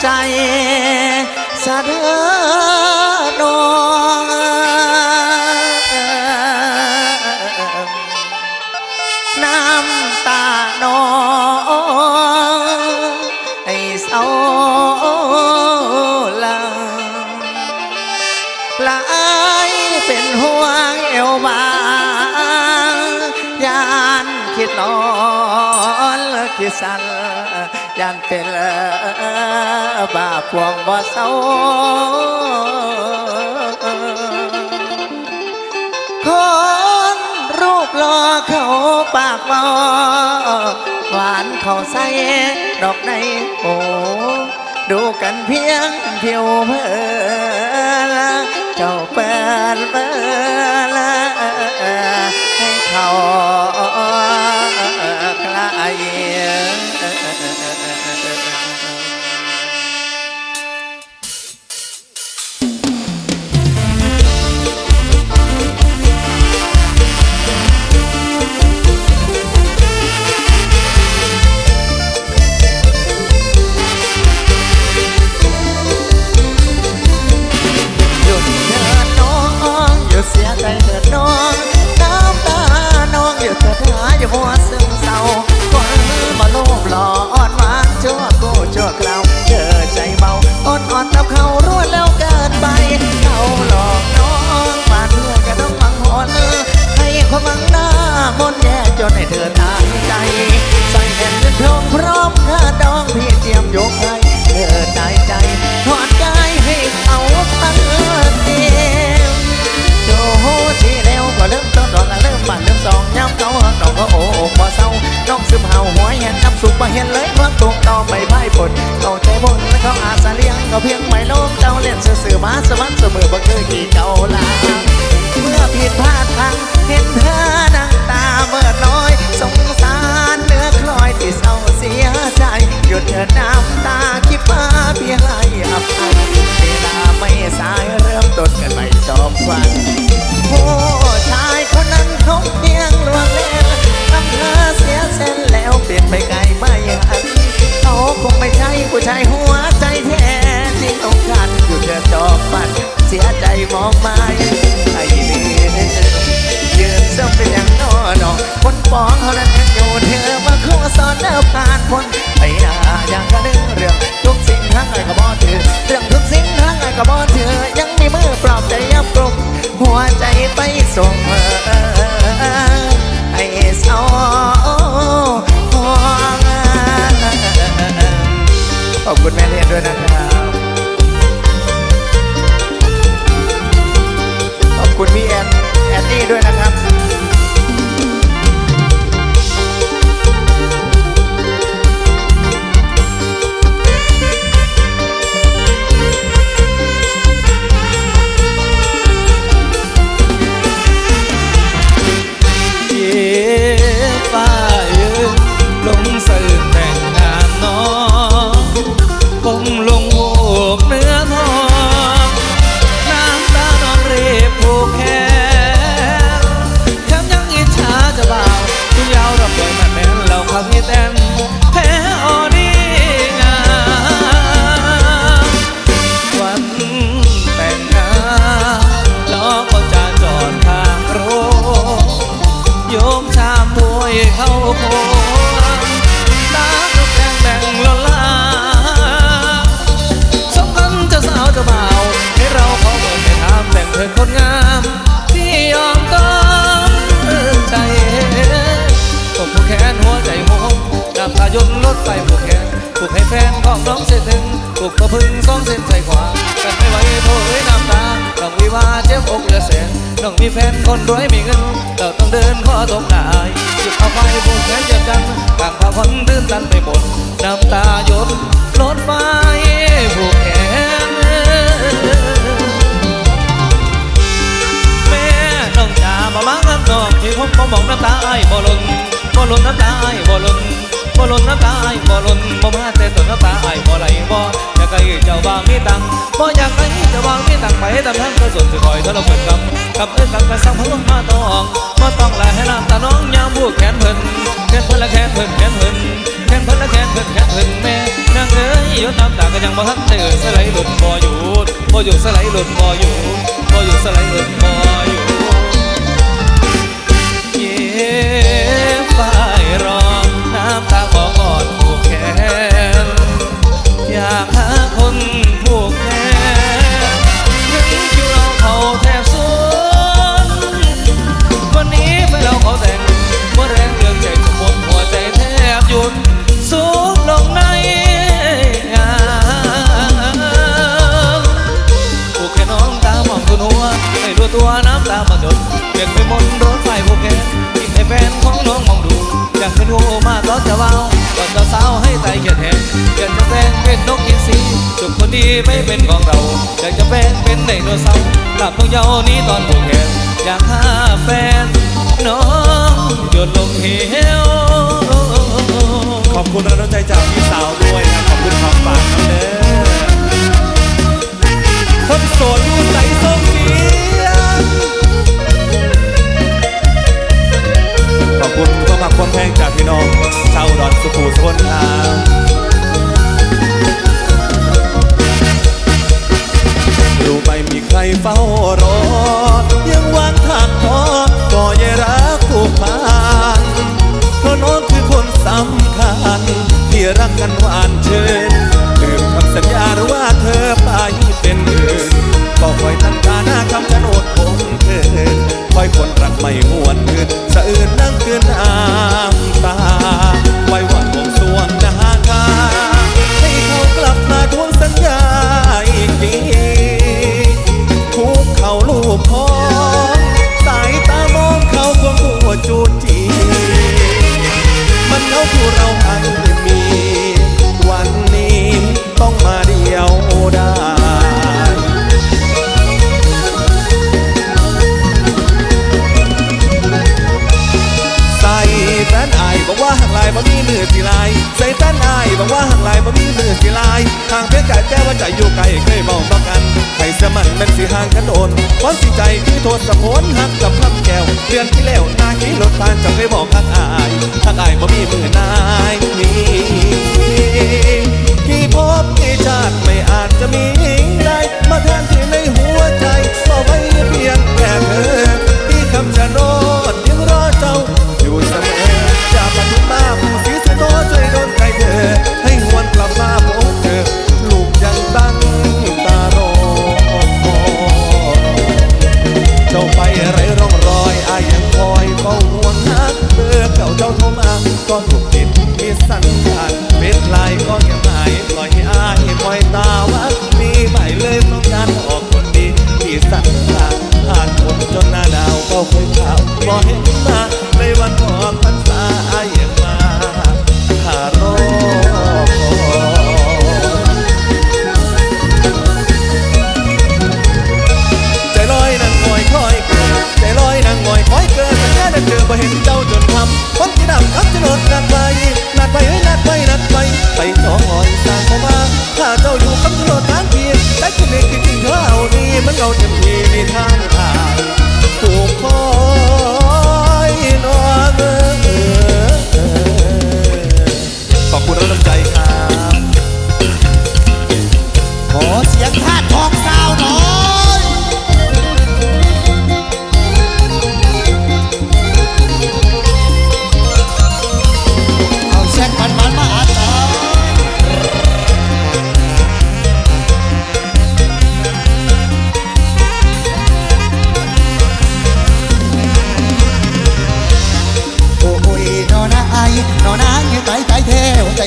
ใจสะเดือนองน้ำตาน้องไอ้เศร้าลังหลายเป็นห่วงเอวบางยานคิดนอน คิดสั่นยานเป็นบาปวงบ่เศร้าคนรูปหล่อเขาปากบอหวานเขาใส่ดอกในโอดูกันเพียงผิวเพื่อเจ้าเปิดเปิดให้เขา เห่าหัวเห็นน้ำสุกมาเห็นเลยเมื่อตกต่อไปพ่ผลเข้าใจบนและเขาอาสาเลี้ยงเขาเพียงไม่ลมเจ้าเล่นสื่อมาสวรรค์เสมอบ่เคยกี่เก่าลาเมื่อผิดพลาดทางเห็นเธอนั่งตาเมื่อน้อยสงสารเนื้อคลอยที่เศร้าเสียใจหยุดเธอน้ำตาคิดมาเพียงให้อภัยเวลาไม่สายเริ่มต้นกันใหม่ชอบฟังผู้ชายคนนั้นเขาเพียงลวงเล่นำเธอเสียเส้นแล้วเปลี่ยนไปไกล ขอบคุณแม่เลียนด้วยนะครับ คนรวยมีเงินเราต้องเดินขอตกนายหยุดเอาไฟผูกแขนจ็บกันต่างพาคนตื่นตันไปหมดน้ำตาหยดรถไฟผูกแขนแม่น้องจ๋ามาล้างน้ำนองที่ผมบ่มองน้ำตาไอ้ายบ่ลนบ่ลนน้ำตาไอ้ายบ่ลนบ่ลนน้ำตาไอ้ายบ่ลนบ่มาแต่ต้นน้ำตาไอ้ายบ่ไหลบ่ ให้เจ้าบาวมีตังบ่อยากให้เจ้าบาวมีตังไปตามทางกระสุนสิคอยทรมานกำกับเอ้ยสังกะสังพลมาตองมาต้องแลให้น้ำตาน้องยามบวกแขนเพิ่นแขนเพิ่นละแขนเพิ่นแขนเพิ่นแขนเพิ่นละแขนเพิ่นแขนเพิ่นแม่นางเอ้ยโยยุดน้ำตาก็ยังบ่ทันตื่นสไลด์หลุดบ่หยุดบ่หยุดสไลด์หลุดบ่หยุดบ่หยุดสไลด์หลุดบ่หยุดเย็บฝ้ายรองน้ำตาขอก่อนผูกแขนอยาก นเปลี่ยนไปมนรถไฟผูกแขนที่ให้แฟนของน้องมองดู อยากเป็นงูมากก็จะเว้าก่อนจะสาวให้ใจเขียนแหงอยากจะแปลงเป็นนกอินทรีจุกคนดีไม่เป็นของเรา อยากจะแปลงเป็นไดโนเสาร์กลับต้องเยาวนี้ตอนผูกแขนอยากหาแฟนน้องหยดลงเหวขอบคุณแรงน้ำใจจากพี่สาวด้วยนะขอบคุณความฝากน้ำเด้อ บอกว่าห่างลายบ่มีมือสิลายห่างเพียงกะแต่ว่าใจอยู่ไกลเคยบอกต่อกันให้เสมันแมันสิห่างกันโดนความสิใจคือโทษสะโพนหักกับคำแก้วเดือนที่แล้วนาขี่รถผ่านจะเคยบอกหักอายหักอายบ่มีมือนายมีที่พบที่ชาติไม่อาจจะมีได้มาแทนที่ในหัวใจบอกไว้เพียง ดาวก็เคยข่าวบ่เห็นมา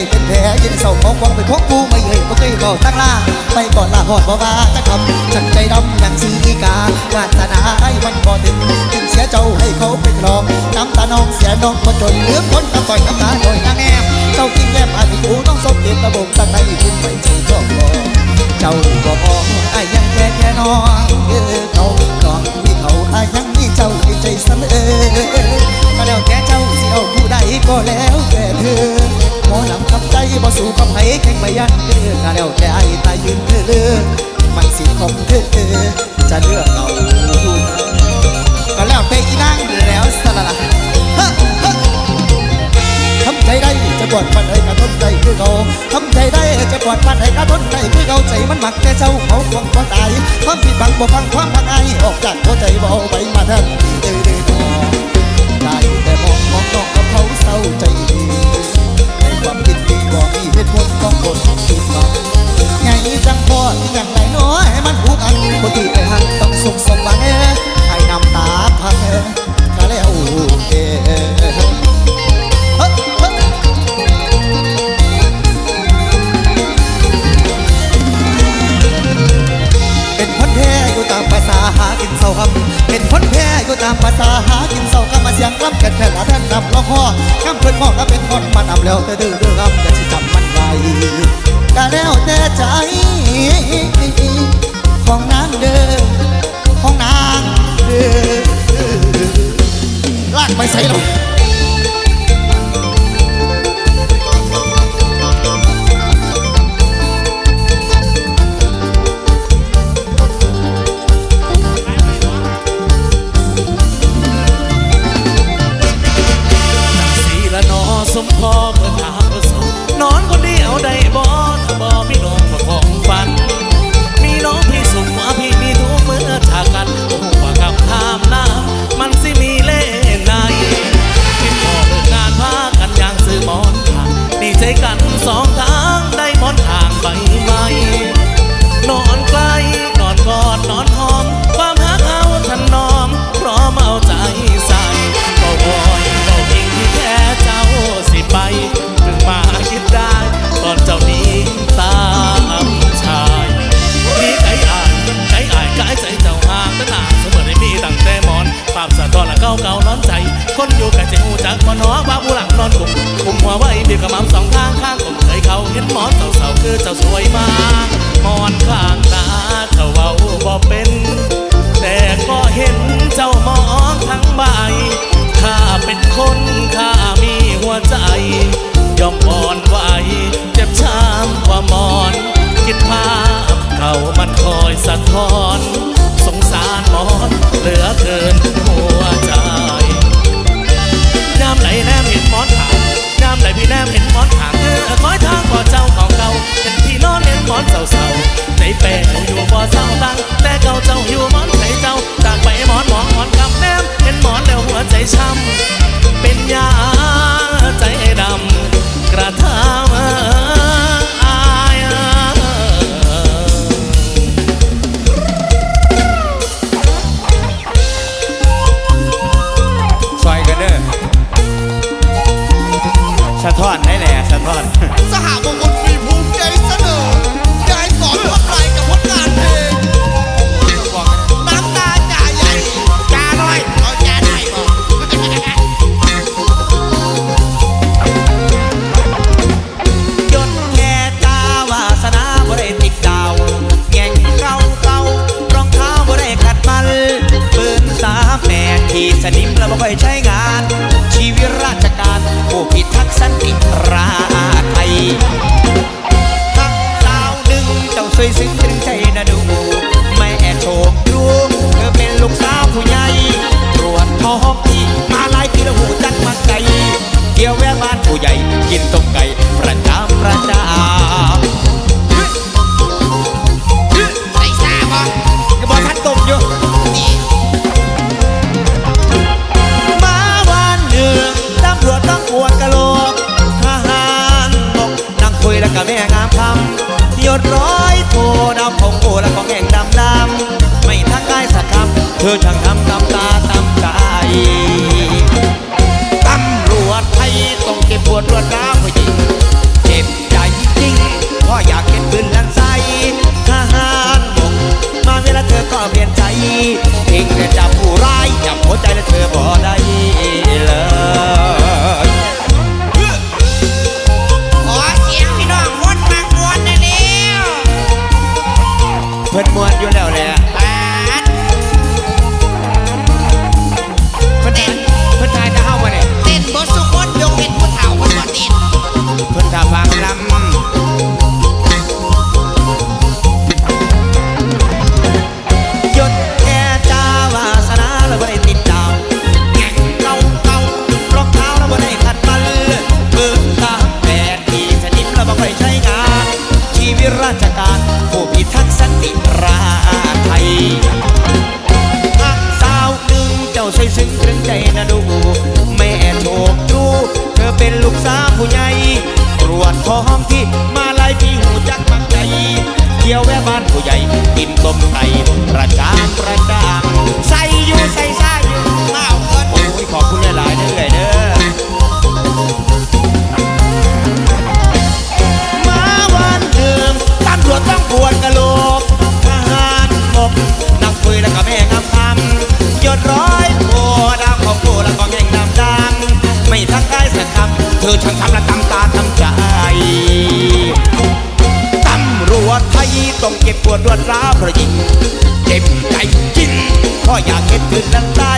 เป็นแผลยินเศร้าของวังไปพบกูไม่เคยบ่เคยบอกตั้งลาไปก่อนลาหอดบ่ว่าจะคำฉันใจดำอย่างสีกาวาสนาไอ้วันบ่ถึงจึงเสียเจ้าให้เขาเป็นรองน้ำตาน้องเสียน้องคนจนเหลือคนตาต่อยน้ำตาโดยนางแอมเจ้ากินแก้มอาทิกูต้องสมเด็จระบบตั้งในคุณไปใจทั่วบ่เจ้าบ่พอไอ้ยังแค่แค่น้องเออเขาน้องมีเขาไอ้ยังมีเจ้าในใจเสมอ 我疯狂。 คำเพื่อนมองถ้าเป็นคนมานอำแล้วแต่ดื้อดื้อคำก็สิจำมันไว้ก็แล้วแต่ใจ ของนางเดิมของนางเดิมลากไปใส่หรอ สมพอเมื่อทา แปลเขาอยู่บ่เศร้าตังแต่เก่าเจ้าอยู่มอนใส่เจ้าจากไปหมอนหมองหมอนกับแนมเห็นหมอนแล้วหัวใจช้ำเป็นยา กินต้มไก่ประจางประจางใส่อยู่ใส่ซ่าอยู่มาเอาเงินโอ้ยขอบคุณหลายๆเด้อเด้อมาวันหนึ่งตำรวจต้องปวดกะโหลกทหารบกนักปืนแล้วก็แม่งามคำยศร้อยโพดาวของโพแล้วก็แง่งดำดังไม่ทักทายสักคำเธอช่างทำละทำ ต้องเก็บปวดรวดร้าวเพราะยิ่งเจ็บใจจริงพ่ออยากเห็นคืนนั้น